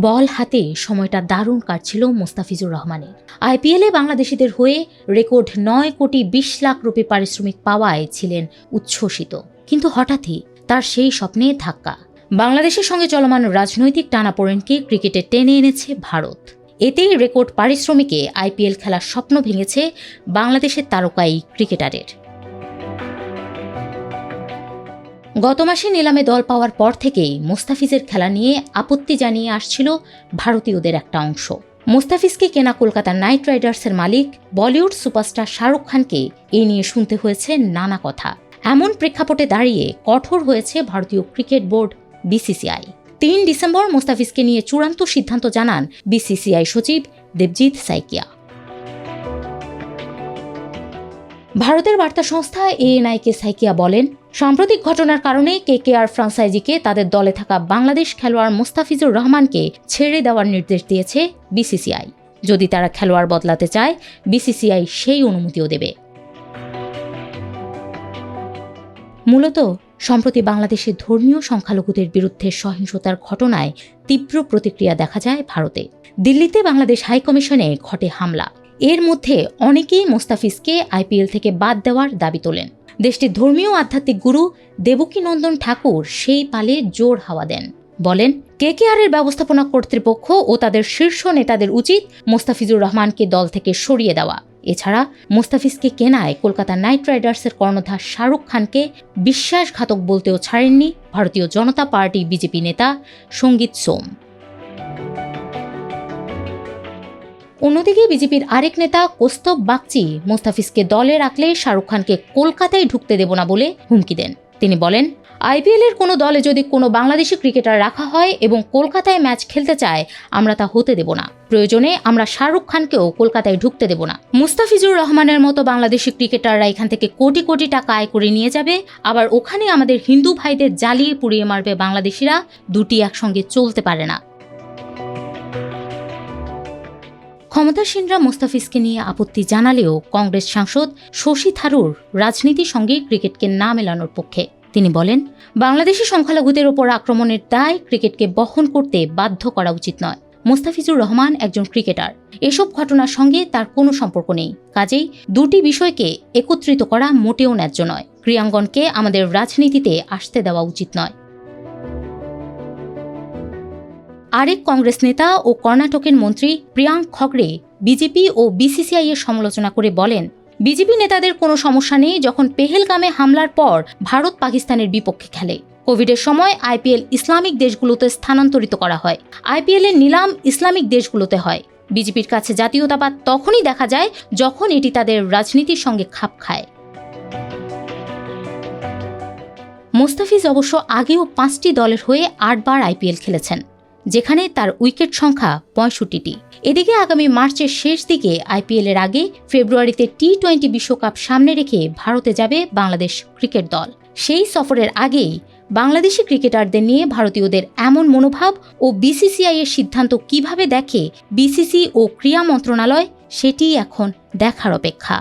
বল হাতে সময়টা দারুণ কাটছিল মোস্তাফিজুর রহমানের। আইপিএলে বাংলাদেশিদের হয়ে রেকর্ড নয় কোটি বিশ লাখ রুপি পারিশ্রমিক পাওয়ায় ছিলেন উচ্ছ্বসিত। কিন্তু হঠাৎই তার সেই স্বপ্নে ধাক্কা। বাংলাদেশের সঙ্গে চলমান রাজনৈতিক টানাপোড়েনকে ক্রিকেটে টেনে এনেছে ভারত। এতেই রেকর্ড পারিশ্রমিকে আইপিএল খেলার স্বপ্ন ভেঙেছে বাংলাদেশের তারকাই ক্রিকেটারের। গত মাসে নিলামে দল পাওয়ার পর থেকেই মোস্তাফিজের খেলা নিয়ে আপত্তি জানিয়ে আসছিল ভারতীয়দের একটা অংশ। মোস্তাফিজকে কেনা কলকাতার নাইট রাইডার্সের মালিক, বলিউড সুপারস্টার শাহরুখ খানকে এ নিয়ে শুনতে হয়েছে নানা কথা। এমন প্রেক্ষাপটে দাঁড়িয়ে কঠোর হয়েছে ভারতীয় ক্রিকেট বোর্ড, বিসিসিআই। তিন ডিসেম্বর মোস্তাফিজকে নিয়ে চূড়ান্ত সিদ্ধান্ত জানান বিসিসিআই সচিব দেবজিৎ সাইকিয়া। ভারতের বার্তা সংস্থা এএনআইকে সাইকিয়া বলেন, সাম্প্রতিক ঘটনার কারণে কেকেআর ফ্রান্সাইজিকে তাদের দলে থাকা বাংলাদেশ খেলোয়াড় মোস্তাফিজুর রহমানকে ছেড়ে দেওয়ার নির্দেশ দিয়েছে বিসিসিআই। যদি তারা খেলোয়াড় বদলাতে চায়, বিসিসিআই সেই অনুমতিও দেবে। মূলত, সম্প্রতি বাংলাদেশে ধর্মীয় সংখ্যালঘুদের বিরুদ্ধে সহিংসতার ঘটনায় তীব্র প্রতিক্রিয়া দেখা যায় ভারতে। দিল্লিতে বাংলাদেশ হাইকমিশনে ঘটে হামলা। এর মধ্যে অনেকেই মোস্তাফিজকে আইপিএল থেকে বাদ দেওয়ার দাবি তোলেন। দেশটির ধর্মীয় আধ্যাত্মিক গুরু দেবকীনন্দন ঠাকুর সেই পালে জোর হাওয়া দেন। বলেন কেকেআর এর ব্যবস্থাপনা কর্তৃপক্ষ ও তাদের শীর্ষ নেতাদের উচিত মোস্তাফিজুর রহমানকে দল থেকে সরিয়ে দেওয়া। এছাড়া মোস্তাফিজকে কেনায় কলকাতা নাইট রাইডার্সের কর্ণধার শাহরুখ খানকে বিশ্বাসঘাতক বলতেও ছাড়েননি ভারতীয় জনতা পার্টি বিজেপি নেতা সংগীত সোম। অন্যদিকে বিজেপির আরেক নেতা কোস্তব বাগচি মোস্তাফিজকে দলে রাখলে শাহরুখ খানকে কলকাতায় ঢুকতে দেব না বলে হুমকি দেন। তিনি বলেন, আইপিএল এর কোনো দলে যদি কোনো বাংলাদেশি ক্রিকেটার রাখা হয় এবং কলকাতায় ম্যাচ খেলতে চায়, আমরা তা হতে দেব না। প্রয়োজনে আমরা শাহরুখ খানকেও কলকাতায় ঢুকতে দেব না। মুস্তাফিজুর রহমানের মতো বাংলাদেশি ক্রিকেটাররা এখান থেকে কোটি কোটি টাকা আয় করে নিয়ে যাবে। আবার ওখানে আমাদের হিন্দু ভাইদের জ্বালিয়ে পুড়িয়ে মারবে বাংলাদেশিরা। দুটি একসঙ্গে চলতে পারে না। ক্ষমতাসীনরা মোস্তাফিজকে নিয়ে আপত্তি জানালেও কংগ্রেস সাংসদ শশী থারুর রাজনীতির সঙ্গে ক্রিকেটকে না মেলানোর পক্ষে। তিনি বলেন, বাংলাদেশি সংখ্যালঘুদের ওপর আক্রমণের দায় ক্রিকেটকে বহন করতে বাধ্য করা উচিত নয়। মোস্তাফিজুর রহমান একজন ক্রিকেটার। এসব ঘটনার সঙ্গে তার কোনো সম্পর্ক নেই। কাজেই দুটি বিষয়কে একত্রিত করা মোটেও ন্যায্য নয়। ক্রিয়াঙ্গনকে আমাদের রাজনীতিতে আসতে দেওয়া উচিত নয়। আরেক কংগ্রেস নেতা ও কর্ণাটকের মন্ত্রী প্রিয়াঙ্ক খগড়ে বিজেপি ও বিসিসিআই এর সমালোচনা করে বলেন, বিজেপি নেতাদের কোনো সমস্যা নেই যখন পেহেলগামে হামলার পর ভারত পাকিস্তানের বিপক্ষে খেলে। কোভিডের সময় আইপিএল ইসলামিক দেশগুলোতে স্থানান্তরিত করা হয়। আইপিএল এর নিলাম ইসলামিক দেশগুলোতে হয়। বিজেপির কাছে জাতীয়তাবাদ তখনই দেখা যায় যখন এটি তাদের রাজনীতির সঙ্গে খাপ খায়। মোস্তাফিজ অবশ্য আগেও পাঁচটি দলের হয়ে আটবার আইপিএল খেলেছেন। যেখানে তার উইকেট সংখ্যা পঁয়ষট্টিটি। এদিকে আগামী মার্চের শেষ দিকে আইপিএলের আগে ফেব্রুয়ারিতে টি টোয়েন্টি বিশ্বকাপ সামনে রেখে ভারতে যাবে বাংলাদেশ ক্রিকেট দল। সেই সফরের আগেই বাংলাদেশি ক্রিকেটারদের নিয়ে ভারতীয়দের এমন মনোভাব ও বিসিসিআই এর সিদ্ধান্ত কীভাবে দেখে বিসিসি ও ক্রীড়া মন্ত্রণালয়, সেটি এখন দেখার অপেক্ষা।